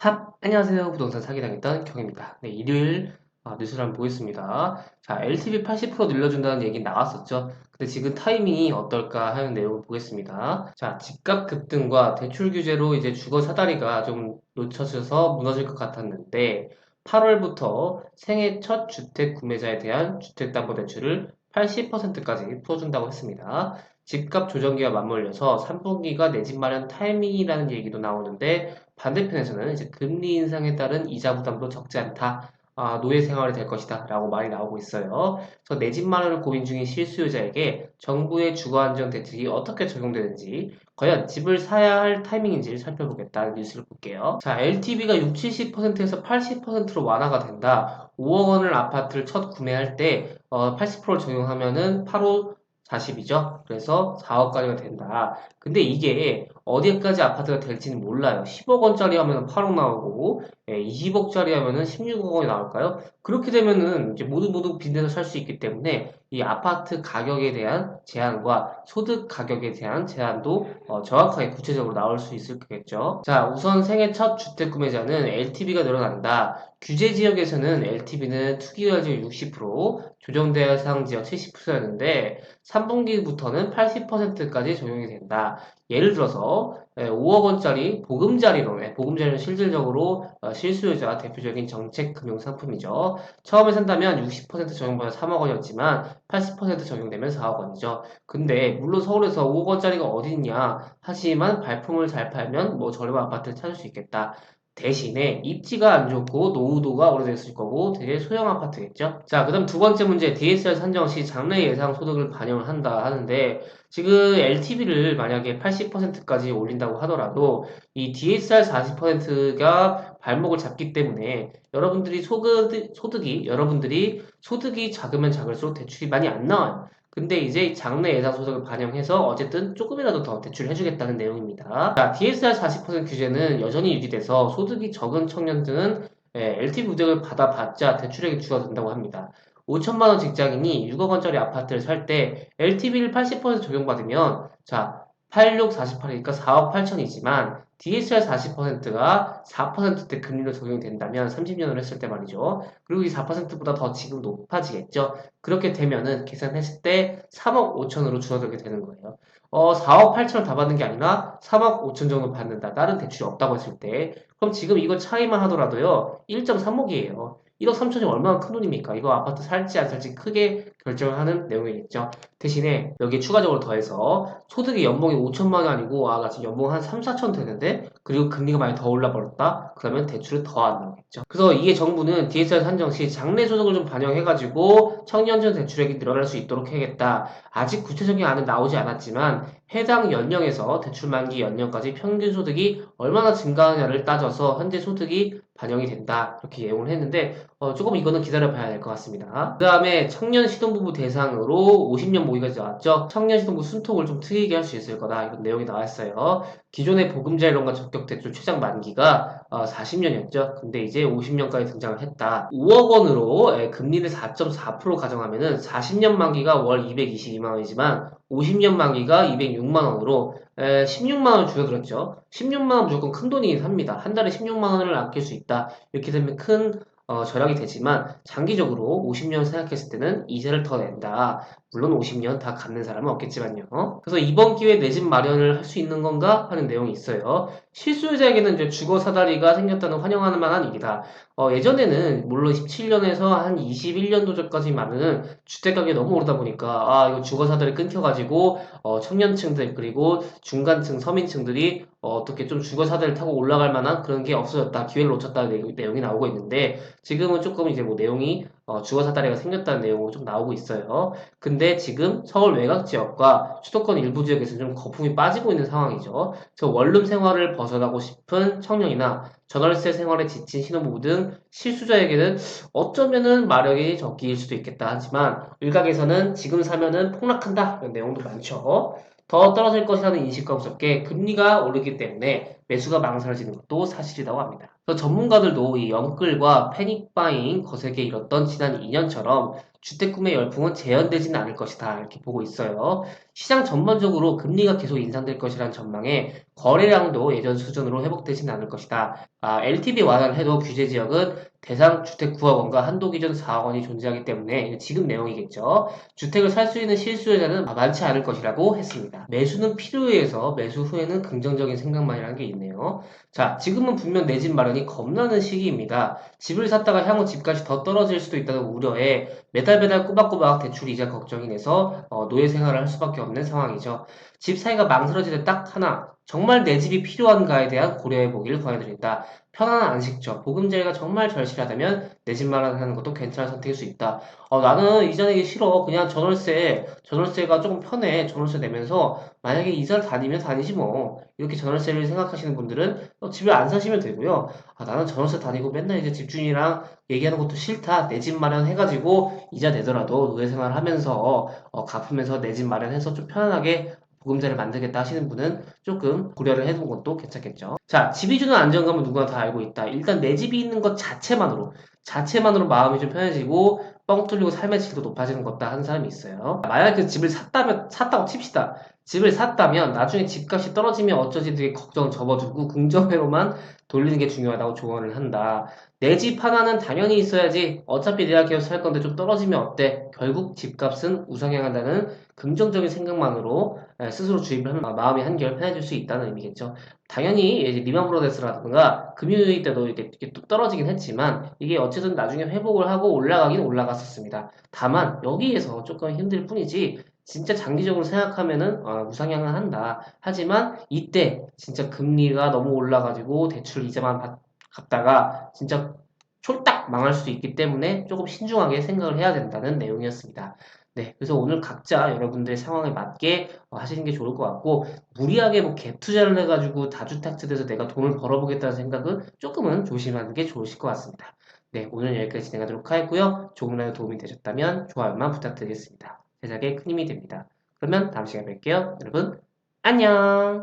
핫! 안녕하세요. 부동산 사기당했던 경입니다. 네, 일요일 아, 뉴스를 한번 보겠습니다. 자, LTV 80% 늘려준다는 얘기 나왔었죠. 근데 지금 타이밍이 어떨까 하는 내용을 보겠습니다. 자, 집값 급등과 대출 규제로 이제 주거 사다리가 좀 놓쳐져서 무너질 것 같았는데 8월부터 생애 첫 주택 구매자에 대한 주택담보대출을 80%까지 풀어준다고 했습니다. 집값 조정기와 맞물려서 3분기가 내 집 마련 타이밍이라는 얘기도 나오는데 반대편에서는 이제 금리 인상에 따른 이자 부담도 적지 않다. 아, 노예 생활이 될 것이다. 라고 말이 나오고 있어요. 그래서 내 집 마련을 고민 중인 실수요자에게 정부의 주거 안정 대책이 어떻게 적용되는지, 과연 집을 사야 할 타이밍인지를 살펴보겠다는 뉴스를 볼게요. 자, LTV가 60, 70%에서 80%로 완화가 된다. 5억 원을 아파트를 첫 구매할 때 어, 80%를 적용하면은 8호 40이죠. 그래서 4억까지가 된다. 근데 이게 어디까지 아파트가 될지는 몰라요. 10억 원짜리 하면 8억 나오고, 20억짜리 하면은 16억 원이 나올까요? 그렇게 되면은 이제 모두 모두 빚내서 살 수 있기 때문에 이 아파트 가격에 대한 제한과 소득 가격에 대한 제한도 어, 정확하게 구체적으로 나올 수 있을 거겠죠. 자, 우선 생애 첫 주택 구매자는 LTV가 늘어난다. 규제 지역에서는 LTV는 투기가 지역 60%, 조정 대상 지역 70%였는데 3분기부터는 80%까지 적용이 된다. 예를 들어서 5억 원짜리 보금자리론, 예, 보금자리는 실질적으로 어, 실수요자 대표적인 정책 금융 상품이죠. 처음에 산다면 60% 적용받아 3억 원이었지만 80% 적용되면 4억 원이죠. 근데 물론 서울에서 5억 원짜리가 어디 있냐 하지만 발품을 잘 팔면 뭐 저렴한 아파트를 찾을 수 있겠다. 대신에 입지가 안 좋고 노후도가 오래됐을 거고 되게 소형 아파트겠죠. 자, 그 다음 두 번째 문제 DSR 산정 시 장래 예상 소득을 반영을 한다 하는데 지금 LTV를 만약에 80%까지 올린다고 하더라도 이 DSR 40%가 발목을 잡기 때문에 여러분들이 소득, 소득이 여러분들이 소득이 작으면 작을수록 대출이 많이 안 나와요. 근데 이제 장래 예상 소득을 반영해서 어쨌든 조금이라도 더 대출을 해주겠다는 내용입니다. 자, DSR 40% 규제는 여전히 유지돼서 소득이 적은 청년들은 LTV 우대을 받아봤자 대출액이 줄어든다고 합니다. 5천만 원 직장인이 6억 원짜리 아파트를 살 때 LTV를 80% 적용받으면 자 86, 48이니까 4억 8천이지만 DSR 40%가 4%대 금리로 적용이 된다면 30년을 했을 때 말이죠. 그리고 이 4%보다 더 지금 높아지겠죠. 그렇게 되면은 계산했을 때 3억 5천으로 줄어들게 되는 거예요. 어, 4억 8천을 다 받는 게 아니라 3억 5천 정도 받는다. 다른 대출이 없다고 했을 때. 그럼 지금 이거 차이만 하더라도요. 1.3억이에요. 1억 3천이 얼마나 큰 돈입니까? 이거 아파트 살지 안 살지 크게 결정을 하는 내용이겠죠. 대신에 여기에 추가적으로 더해서 소득이 연봉이 5천만 원 아니고 아, 나 지금 연봉 한 3, 4천 되는데 그리고 금리가 많이 더 올라 버렸다? 그러면 대출은 더안 나오겠죠. 그래서 이게 정부는 DSR 산정 시 장래 소득을 좀 반영해가지고 청년층 대출액이 늘어날 수 있도록 해야겠다. 아직 구체적인 안은 나오지 않았지만 해당 연령에서 대출 만기 연령까지 평균 소득이 얼마나 증가하냐를 따져서 현재 소득이 반영이 된다. 그렇게 예용을 했는데 어, 조금 이거는 기다려봐야 될 것 같습니다. 그 다음에 청년 신혼부부 대상으로 50년 모기까지 나왔죠. 청년 신혼부 순통을 좀 트이게 할 수 있을 거다. 이런 내용이 나왔어요. 기존의 보금자리론과 적격대출 최장 만기가 어, 40년이었죠. 근데 이제 50년까지 등장을 했다. 5억 원으로 예, 금리를 4.4% 가정하면은 40년 만기가 월 222만 원이지만 50년 만기가 206만 원으로 16만 원 줄어들었죠. 16만 원 무조건 큰 돈이긴 합니다. 한 달에 16만 원을 아낄 수 있다. 이렇게 되면 큰 어, 절약이 되지만 장기적으로 50년 생각했을 때는 이자를 더 낸다. 물론 50년 다 갚는 사람은 없겠지만요. 그래서 이번 기회에 내 집 마련을 할 수 있는 건가 하는 내용이 있어요. 실수요자에게는 이제 주거 사다리가 생겼다는 환영하는 만한 일이다. 어, 예전에는 물론 17년에서 한 21년도 전까지만은 주택 가격이 너무 오르다 보니까 아 이거 주거 사다리 끊겨가지고 어, 청년층들 그리고 중간층 서민층들이 어, 떻게좀 주거 사다리를 타고 올라갈 만한 그런 게 없어졌다 기회를 놓쳤다는 내용이 나오고 있는데 지금은 조금 이제 뭐 내용이 어, 주거 사다리가 생겼다는 내용으로 좀 나오고 있어요. 근데 지금 서울 외곽 지역과 수도권 일부 지역에서는 좀 거품이 빠지고 있는 상황이죠. 그래서 원룸 생활을 벗어나고 싶은 청년이나 전월세 생활에 지친 신혼부부 등 실수자에게는 어쩌면은 마력이 적기일 수도 있겠다 하지만 일각에서는 지금 사면은 폭락한다 이런 내용도 많죠. 더 떨어질 것이라는 인식과 무섭게 금리가 오르기 때문에 매수가 망설여지는 것도 사실이라고 합니다. 그래서 전문가들도 이 영끌과 패닉 바잉 거세게 일었던 지난 2년처럼 주택 구매 열풍은 재현되지는 않을 것이다 이렇게 보고 있어요. 시장 전반적으로 금리가 계속 인상될 것이라는 전망에 거래량도 예전 수준으로 회복되지는 않을 것이다. 아, LTV 완화를 해도 규제 지역은 대상 주택 9억 원과 한도 기준 4억 원이 존재하기 때문에 지금 내용이겠죠. 주택을 살 수 있는 실수요자는 많지 않을 것이라고 했습니다. 매수는 필요에 의해서 매수 후에는 긍정적인 생각만이라는 게 있 네요. 자, 지금은 분명 내 집 마련이 겁나는 시기입니다. 집을 샀다가 향후 집값이 더 떨어질 수도 있다는 우려에 매달 매달 꼬박꼬박 대출 이자 걱정이 돼서 어, 노예 생활을 할 수밖에 없는 상황이죠. 집 사이가 망설여질 때딱 하나, 정말 내 집이 필요한가에 대한 고려해 보기를 권해드린다. 편안한 안식처, 보금자리가 정말 절실하다면 내 집 마련하는 것도 괜찮은 선택일 수 있다. 어, 나는 이자 내기 싫어. 그냥 전월세, 전월세가 조금 편해. 전월세 내면서 만약에 이사를 다니면 다니지 뭐. 이렇게 전월세를 생각하시는 분들은 어, 집을 안 사시면 되고요. 아, 나는 전월세 다니고 맨날 이제 집주인이랑 얘기하는 것도 싫다. 내 집 마련해가지고 이자 내더라도 노예 생활 하면서 어, 갚으면서 내 집 마련해서 좀 편안하게 보금자리를 만들겠다 하시는 분은 조금 고려를 해두는 것도 괜찮겠죠. 자, 집이 주는 안정감은 누구나 다 알고 있다. 일단 내 집이 있는 것 자체만으로, 자체만으로 마음이 좀 편해지고 뻥 뚫리고 삶의 질도 높아지는 것다 하는 사람이 있어요. 만약 그 집을 샀다면, 샀다고 칩시다. 집을 샀다면 나중에 집값이 떨어지면 어쩌지 되게 걱정 접어두고 긍정회로만 돌리는 게 중요하다고 조언을 한다. 내 집 하나는 당연히 있어야지. 어차피 내가 계속 살 건데 좀 떨어지면 어때? 결국 집값은 우상향한다는 긍정적인 생각만으로 에, 스스로 주입을 하면 마음이 한결 편해질 수 있다는 의미겠죠. 당연히 리만 브로데스라든가 금융위기 때도 이렇게 뚝 떨어지긴 했지만 이게 어쨌든 나중에 회복을 하고 올라가긴 올라갔었습니다. 다만 여기에서 조금 힘들 뿐이지 진짜 장기적으로 생각하면은 어, 우상향은 한다. 하지만 이때 진짜 금리가 너무 올라가지고 대출 이자만 받, 갚다가 진짜 쫄딱 망할 수도 있기 때문에 조금 신중하게 생각을 해야 된다는 내용이었습니다. 네, 그래서 오늘 각자 여러분들의 상황에 맞게 어, 하시는 게 좋을 것 같고 무리하게 뭐 갭 투자를 해가지고 다주택자돼서 내가 돈을 벌어보겠다는 생각은 조금은 조심하는 게 좋으실 것 같습니다. 네, 오늘 여기까지 진행하도록 하겠고요. 조금이라도 도움이 되셨다면 좋아요만 부탁드리겠습니다. 제작에 큰 힘이 됩니다. 그러면 다음 시간에 뵐게요. 여러분, 안녕!